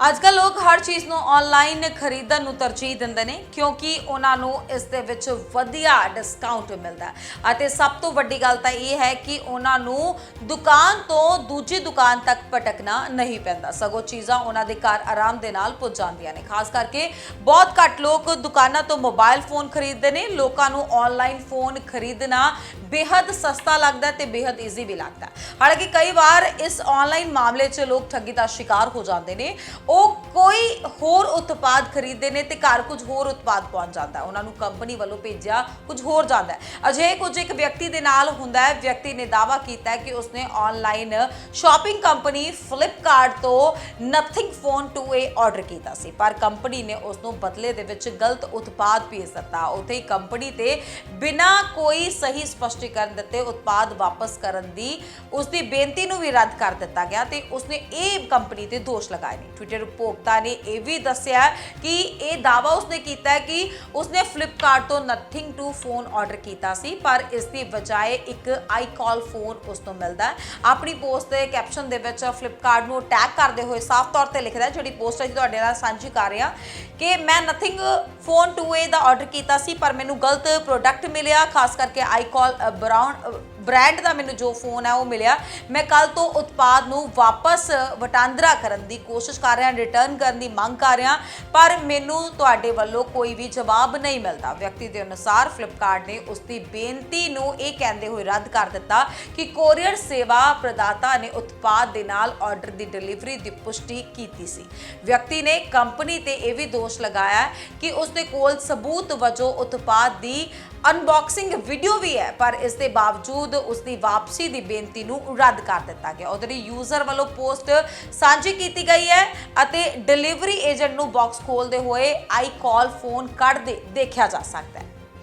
ਅੱਜਕੱਲ ਲੋਕ ਹਰ ਚੀਜ਼ ਨੂੰ ਆਨਲਾਈਨ ਖਰੀਦਣ ਨੂੰ ਤਰਜੀਹ ਦਿੰਦੇ ਨੇ ਕਿਉਂਕਿ ਉਹਨਾਂ ਨੂੰ ਇਸ ਦੇ ਵਿੱਚ ਵਧੀਆ ਡਿਸਕਾਊਂਟ ਮਿਲਦਾ ਅਤੇ ਸਭ ਤੋਂ ਵੱਡੀ ਗੱਲ ਤਾਂ ਇਹ ਹੈ ਕਿ ਉਹਨਾਂ ਨੂੰ ਦੁਕਾਨ ਤੋਂ ਦੂਜੀ ਦੁਕਾਨ ਤੱਕ ਭਟਕਣਾ ਨਹੀਂ ਪੈਂਦਾ। ਸਗੋਂ ਚੀਜ਼ਾਂ ਉਹਨਾਂ ਦੇ ਘਰ ਆਰਾਮ ਦੇ ਨਾਲ ਪਹੁੰਚ ਜਾਂਦੀਆਂ ਨੇ। ਖਾਸ ਕਰਕੇ ਬਹੁਤ ਘੱਟ ਲੋਕ ਦੁਕਾਨਾਂ ਤੋਂ ਮੋਬਾਈਲ ਫੋਨ ਖਰੀਦਦੇ ਨੇ। ਲੋਕਾਂ ਨੂੰ ਆਨਲਾਈਨ ਫੋਨ ਖਰੀਦਣਾ ਬੇहद ਸਸਤਾ ਲੱਗਦਾ ਤੇ ਬੇहद ਈਜ਼ੀ ਵੀ ਲੱਗਦਾ। ਹਾਲਾਂਕਿ ਕਈ ਵਾਰ ਇਸ ਆਨਲਾਈਨ ਮਾਮਲੇ 'ਚ ਲੋਕ ਠੱਗੀ ਦਾ ਸ਼ਿਕਾਰ ਹੋ ਜਾਂਦੇ ਨੇ। ਉਹ ਕੋਈ ਹੋਰ ਉਤਪਾਦ ਖਰੀਦਦੇ ਨੇ ਤੇ ਘਰ ਕੁਝ ਹੋਰ ਉਤਪਾਦ ਪਹੁੰਚ ਜਾਂਦਾ ਉਹਨਾਂ ਨੂੰ ਕੰਪਨੀ ਵੱਲੋਂ ਭੇਜਿਆ ਕੁਝ ਹੋਰ ਜਾਂਦਾ ਹੈ। ਅਜੇ ਕੁਝ ਇੱਕ ਵਿਅਕਤੀ ਦੇ ਨਾਲ ਹੁੰਦਾ ਹੈ। ਵਿਅਕਤੀ ਨੇ ਦਾਅਵਾ ਕੀਤਾ ਹੈ ਕਿ ਉਸਨੇ ਆਨਲਾਈਨ ਸ਼ਾਪਿੰਗ ਕੰਪਨੀ ਫਲਿੱਪਕਾਰਟ ਤੋਂ ਨਥਿੰਗ ਫੋਨ 2a ਆਰਡਰ ਕੀਤਾ ਸੀ। ਪਰ ਕੰਪਨੀ ਨੇ ਉਸ ਨੂੰ ਬਦਲੇ ਦੇ ਵਿੱਚ ਗਲਤ ਉਤਪਾਦ ਭੇਜ ਦਿੱਤਾ। ਉੱਥੇ ਹੀ ਕੰਪਨੀ ਤੇ ਬਿਨਾਂ ਕੋਈ ਸਹੀ ਸਪਸ਼ਟੀਕਰਨ ਦਿੱਤੇ ਉਤਪਾਦ ਵਾਪਸ ਕਰਨ ਦੀ ਉਸ ਦੀ ਬੇਨਤੀ ਨੂੰ ਵੀ ਰੱਦ ਕਰ ਦਿੱਤਾ ਗਿਆ ਤੇ ਉਸਨੇ ਇਹ ਕੰਪਨੀ ਤੇ ਦੋਸ਼ ਲਗਾਏ ਨੇ। ਟਵਿੱਟਰ ਉਪਭੋਗਤਾ ਨੇ ਇਹ ਵੀ ਦੱਸਿਆ ਹੈ ਕਿ ਇਹ ਦਾਅਵਾ ਉਸਨੇ ਕੀਤਾ ਹੈ ਕਿ ਉਸਨੇ ਫਲਿੱਪਕਾਰਟ ਤੋਂ ਨਥਿੰਗ ਟੂ ਫੋਨ ਆਰਡਰ ਕੀਤਾ ਸੀ, ਪਰ ਇਸ ਦੀ ਬਜਾਏ ਇੱਕ ਆਈ ਕਾਲ ਫੋਨ ਉਸ ਤੋਂ ਮਿਲਦਾ ਆਪਣੀ ਪੋਸਟ ਦੇ ਕੈਪਸ਼ਨ ਦੇ ਵਿੱਚ ਫਲਿੱਪਕਾਰਟ ਨੂੰ ਟੈਗ ਕਰਦੇ ਹੋਏ ਸਾਫ਼ ਤੌਰ ਤੇ ਲਿਖਦਾ ਜਿਹੜੀ ਪੋਸਟ ਅਸੀਂ ਤੁਹਾਡੇ ਨਾਲ ਸਾਂਝੀ ਕਰ ਰਹੇ ਹਾਂ ਕਿ ਮੈਂ ਨਥਿੰਗ ਫੋਨ 2a ਦਾ ਆਰਡਰ ਕੀਤਾ ਸੀ, ਪਰ ਮੈਨੂੰ ਗਲਤ ਪ੍ਰੋਡਕਟ ਮਿਲਿਆ, ਖਾਸ ਕਰਕੇ ਆਈ ਕਾਲ ਬ੍ਰਾਊਨ ਬ੍ਰਾਂਡ ਦਾ ਮੈਨੂੰ ਜੋ ਫੋਨ ਹੈ ਉਹ ਮਿਲਿਆ। ਮੈਂ ਕੱਲ ਤੋਂ ਉਤਪਾਦ ਨੂੰ ਵਾਪਸ ਵਟਾਂਦਰਾ ਕਰਨ ਦੀ ਕੋਸ਼ਿਸ਼ ਕਰ ਰਿਹਾ ਰਿਟਰਨ ਕਰਨ ਦੀ ਮੰਗ ਕਰ ਰਿਹਾ, ਪਰ ਮੈਨੂੰ ਤੁਹਾਡੇ ਵੱਲੋਂ ਕੋਈ ਵੀ ਜਵਾਬ ਨਹੀਂ ਮਿਲਦਾ। ਵਿਅਕਤੀ ਦੇ ਅਨੁਸਾਰ ਫਲਿੱਪਕਾਰਟ ਨੇ ਉਸ ਦੀ ਬੇਨਤੀ ਨੂੰ ਇਹ ਕਹਿੰਦੇ ਹੋਏ ਰੱਦ ਕਰ ਦਿੱਤਾ ਕਿ ਕੋਰੀਅਰ ਸੇਵਾ ਪ੍ਰਦਾਤਾ ਨੇ ਉਤਪਾਦ ਦੇ ਨਾਲ ਆਰਡਰ ਦੀ ਡਿਲੀਵਰੀ ਦੀ ਪੁਸ਼ਟੀ ਕੀਤੀ ਸੀ। ਵਿਅਕਤੀ ਨੇ ਕੰਪਨੀ ਤੇ ਇਹ ਵੀ ਦੋਸ਼ ਲਗਾਇਆ ਕਿ ਉਸ ਦੇ ਕੋਲ ਸਬੂਤ ਵਜੋਂ ਉਤਪਾਦ ਦੀ ਅਨਬਾਕਸਿੰਗ ਵੀਡੀਓ ਵੀ ਹੈ, ਪਰ ਇਸ ਦੇ ਬਾਵਜੂਦ ਉਸ ਦੀ ਵਾਪਸੀ ਦੀ ਬੇਨਤੀ ਨੂੰ ਰੱਦ ਕਰ ਦਿੱਤਾ ਗਿਆ। ਉਧਰ ਯੂਜ਼ਰ ਵੱਲੋਂ ਪੋਸਟ ਸਾਂਝੀ ਕੀਤੀ ਗਈ ਹੈ ਅਤੇ ਡਿਲੀਵਰੀ ਏਜੰਟ ਨੂੰ ਬਾਕਸ ਖੋਲਦੇ ਹੋਏ ਆਈ ਕਾਲ ਫੋਨ ਕੱਢਦੇ ਦੇਖਿਆ ਜਾ ਸਕਦਾ ਹੈ।